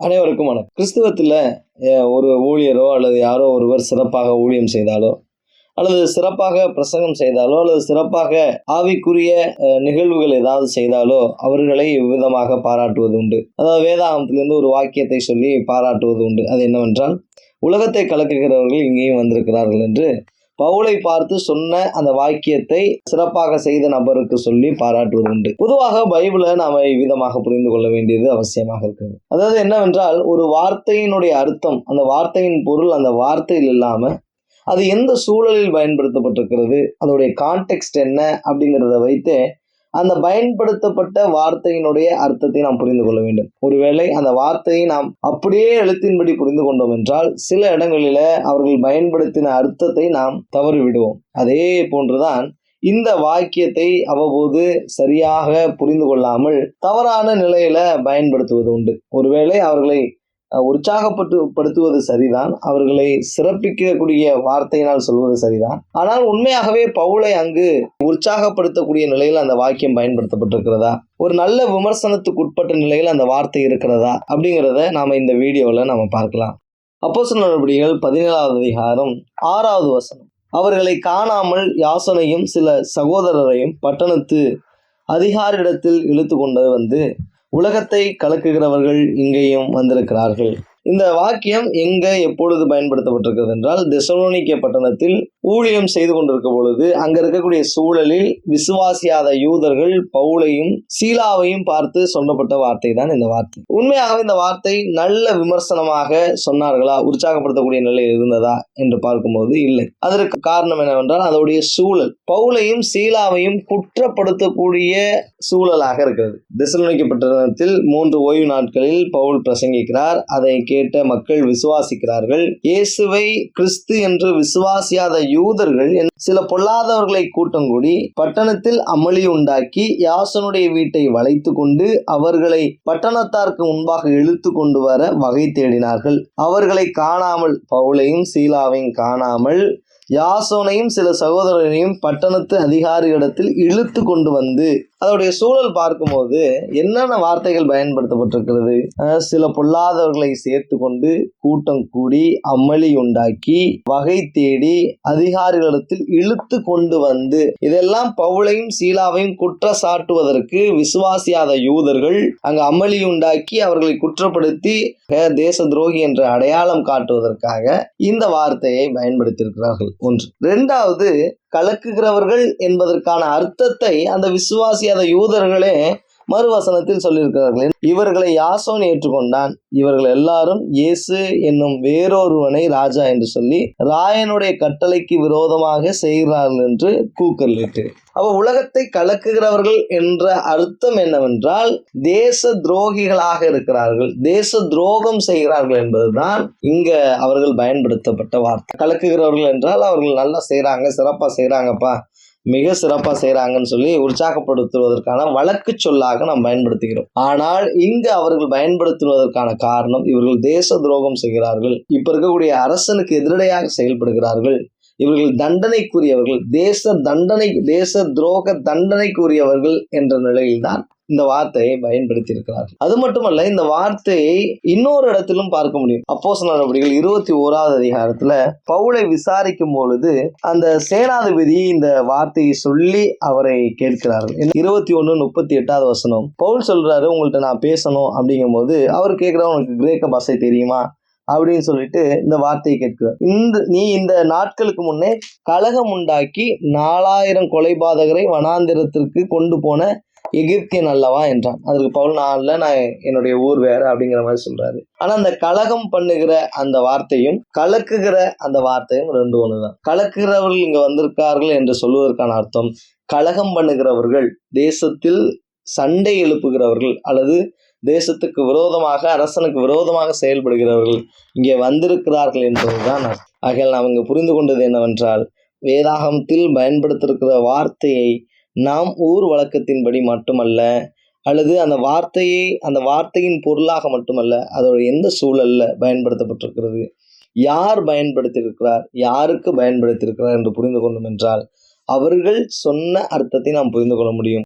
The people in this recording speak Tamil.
அனைவருக்கும் வணக்கம். கிறிஸ்துவத்தில் ஒரு ஊழியரோ அல்லது யாரோ ஒருவர் சிறப்பாக ஊழியம் செய்தாலோ அல்லது சிறப்பாக பிரசங்கம் செய்தாலோ அல்லது சிறப்பாக ஆவிக்குரிய நிகழ்வுகள் ஏதாவது செய்தாலோ அவர்களை இவ்விதமாக பாராட்டுவது உண்டு. அதாவது வேதாகமத்திலிருந்து ஒரு வாக்கியத்தை சொல்லி பாராட்டுவது உண்டு. அது என்னவென்றால் உலகத்தை கலக்குகிறவர்கள் இங்கேயும் வந்திருக்கிறார்கள் என்று பவுலை பார்த்து சொன்ன அந்த வாக்கியத்தை சிறப்பாக செய்த நபருக்கு சொல்லி பாராட்டுவது உண்டு. பொதுவாக பைபிளை நாம விதமாக புரிந்து கொள்ள வேண்டியது அவசியமாக இருக்குது அதாவது என்னவென்றால் ஒரு வார்த்தையினுடைய அர்த்தம் அந்த வார்த்தையின் பொருள் அந்த வார்த்தையில் இல்லாம அது எந்த சூழலில் பயன்படுத்தப்பட்டிருக்கிறது அதோடைய கான்டெக்ஸ்ட் என்ன அப்படிங்கிறத வைத்து அந்த பயன்படுத்தப்பட்ட வார்த்தையினுடைய அர்த்தத்தை நாம் புரிந்து கொள்ள வேண்டும். ஒருவேளை அந்த வார்த்தையை நாம் அப்படியே எழுத்தின்படி புரிந்து கொண்டோம் என்றால் சில இடங்களில அவர்கள் பயன்படுத்தின அர்த்தத்தை நாம் தவறு விடுவோம். அதே போன்றுதான் இந்த வாக்கியத்தை அவ்வப்போது சரியாக புரிந்து கொள்ளாமல் தவறான நிலையில பயன்படுத்துவது உண்டு. ஒருவேளை அவர்களை உற்சாகப்பட்டு படுத்துவது சரிதான். அவர்களை சிறப்பிக்கக்கூடிய வார்த்தையினால் சொல்வது சரிதான். ஆனால் உண்மையாகவே பவுலை அங்கு உற்சாகப்படுத்தக்கூடிய நிலையில் அந்த வாக்கியம் பயன்படுத்தப்பட்டிருக்கிறதா? ஒரு நல்ல விமர்சனத்துக்கு உட்பட்ட நிலையில் அந்த வார்த்தை இருக்கிறதா? அப்படிங்கிறத நாம இந்த வீடியோவில் நாம பார்க்கலாம். அப்போஸ்தலர் நடவடிக்கைகள் பதினேழாவது அதிகாரம் ஆறாவது வசனம். அவர்களை காணாமல் யாசனையும் சில சகோதரரையும் பட்டணத்து அதிகாரிடத்தில் இழுத்து கொண்டு வந்து உலகத்தை கலக்குகிறவர்கள் இங்கேயும் வந்திருக்கிறார்கள். இந்த வாக்கியம் எங்க எப்பொழுது பயன்படுத்தப்பட்டிருக்கிறது என்றால் தெசலோனிக்க பட்டணத்தில் ஊழியம் செய்து கொண்டிருக்க பொழுது அங்க இருக்கக்கூடிய சூழலில் விசுவாசியாத யூதர்கள் பவுலையும் சீலாவையும் பார்த்து சொல்லப்பட்ட வார்த்தை தான் இந்த வார்த்தை. உண்மையாகவே இந்த வார்த்தை நல்ல விமர்சனமாக சொன்னார்களா உற்சாகப்படுத்தக்கூடிய நிலை இருந்ததா என்று பார்க்கும்போது இல்லை. அதற்கு காரணம் என்னவென்றால் அதோடைய சூழல். பவுலையும் சீலாவையும் குற்றப்படுத்தக்கூடிய சூழலாக இருக்கிறது. தெசலோனிக்கே பட்டணத்தில் மூன்று ஓய்வு நாட்களில் பவுல் பிரசங்கிக்கிறார். அதை கே கேட்ட மக்கள் விசுவாசிக்கிறார்கள். இயேசுவை கிறிஸ்து என்று விசுவாசியாத யூதர்கள் சில பொல்லாதவர்களை கூட்டம் கூடி பட்டணத்தில் அமளி உண்டாக்கி யாசனுடைய வீட்டை வளைத்து கொண்டு அவர்களை பட்டணத்தாருக்கு முன்பாக இழுத்து கொண்டு வர வகை தேடினார்கள். அவர்களை காணாமல் பவுலையும் சீலாவையும் காணாமல் யாசோனையும் சில சகோதரரையும் பட்டணத்து அதிகாரிகளிடத்தில் இழுத்து கொண்டு வந்து அதோடைய சூழல் பார்க்கும்போது என்னென்ன வார்த்தைகள் பயன்படுத்தப்பட்டிருக்கிறது? சில பொல்லாதவர்களை சேர்த்து கொண்டு கூட்டம் கூடி அமளி உண்டாக்கி வகை தேடி அதிகாரிகளிடத்தில் இழுத்து கொண்டு வந்து இதெல்லாம் பவுளையும் சீலாவையும் குற்ற சாட்டுவதற்கு விசுவாசியாத யூதர்கள் அங்கு அமளி உண்டாக்கி அவர்களை குற்றப்படுத்தி தேச துரோகி என்ற அடையாளம் காட்டுவதற்காக இந்த வார்த்தையை பயன்படுத்தியிருக்கிறார்கள். ஒன்று. ரெண்டாவது கலக்குகிறவர்கள் என்பதற்கான அர்த்தத்தை அந்த விசுவாசியாத யூதர்களே மறுவசனத்தில் சொல்லியிருக்கிறார்கள். இவர்களை யாசோன் ஏற்றுக்கொண்டான். இவர்கள் எல்லாரும் இயேசு என்னும் வேறொருவனை ராஜா என்று சொல்லி ராயனுடைய கட்டளைக்கு விரோதமாக செய்கிறார்கள் என்று கூக்கலிட்டு அவ உலகத்தை கலக்குகிறவர்கள் என்ற அர்த்தம் என்னவென்றால் தேச துரோகிகளாக இருக்கிறார்கள். தேச துரோகம் செய்கிறார்கள் என்பதுதான் இங்க அவர்கள் பயன்படுத்தப்பட்ட வார்த்தை. கலக்குகிறவர்கள் என்றால் அவர்கள் நல்லா செய்கிறாங்க சிறப்பா செய்கிறாங்கப்பா மிக சிறப்பா செய்கிறாங்கன்னு சொல்லி உற்சாகப்படுத்துவதற்கான வழக்கு சொல்லாக நாம் பயன்படுத்துகிறோம். ஆனால் இங்கு அவர்கள் பயன்படுத்துவதற்கான காரணம் இவர்கள் தேச துரோகம் செய்கிறார்கள். இப்ப இருக்கக்கூடிய அரசனுக்கு எதிரடையாக செயல்படுகிறார்கள். இவர்கள் தண்டனைக்குரியவர்கள் தேச தண்டனை தேச துரோக தண்டனைக்குரியவர்கள் என்ற நிலையில்தான் இந்த வார்த்தையை பயன்படுத்தி இருக்கிறார்கள் அது மட்டுமல்ல இந்த வார்த்தையை இன்னொரு இடத்திலும் பார்க்க முடியும். அப்போஸ் நடவடிக்கைகள் இருபத்தி ஓராவது அதிகாரத்துல பவுலை விசாரிக்கும் பொழுது அந்த சேனாதிபதி இந்த வார்த்தையை சொல்லி அவரை கேட்கிறார்கள். இருபத்தி ஒன்று முப்பத்தி எட்டாவது வசனம். பவுல் சொல்றாரு உங்கள்ட்ட நான் பேசணும் அப்படிங்கும் போது அவர் கேட்கிறா உனக்கு கிரேக்க பாஷை தெரியுமா? அப்படின்னு சொல்லிட்டு இந்த வார்த்தையை கேட்கிறார். இந்த நீ இந்த நாட்களுக்கு முன்னே கலகம் உண்டாக்கி நாலாயிரம் கொலைபாதகரை வனாந்திரத்திற்கு கொண்டு போன எகிப்தியன் அல்லவா என்றான். அதுக்கு பவுல் நாளில் நான் என்னுடைய ஊர் வேற அப்படிங்கிற மாதிரி சொல்றாரு. ஆனா அந்த கலகம் பண்ணுகிற அந்த வார்த்தையும் கலக்குகிற அந்த வார்த்தையும் ரெண்டு ஒண்ணுதான். கலக்குகிறவர்கள் இங்க வந்திருக்கார்கள் என்று சொல்வதற்கான அர்த்தம் கலகம் பண்ணுகிறவர்கள் தேசத்தில் சண்டை எழுப்புகிறவர்கள் அல்லது தேசத்துக்கு விரோதமாக அரசனுக்கு விரோதமாக செயல்படுகிறவர்கள் இங்கே வந்திருக்கிறார்கள் என்பதுதான் ஆகையால் நாம் இங்கு புரிந்து கொண்டது என்னவென்றால் வேதாகமத்தில் பயன்படுத்திருக்கிற வார்த்தையை நாம் ஊர் வழக்கத்தின்படி மட்டுமல்ல அல்லது அந்த வார்த்தையை அந்த வார்த்தையின் பொருளாக மட்டுமல்ல அதோட எந்த சூழலில் பயன்படுத்தப்பட்டிருக்கிறது யார் பயன்படுத்தியிருக்கிறார் யாருக்கு பயன்படுத்தியிருக்கிறார் என்று புரிந்து கொள்ளும் என்றால் அவர்கள் சொன்ன அர்த்தத்தை நாம் புரிந்து கொள்ள முடியும்.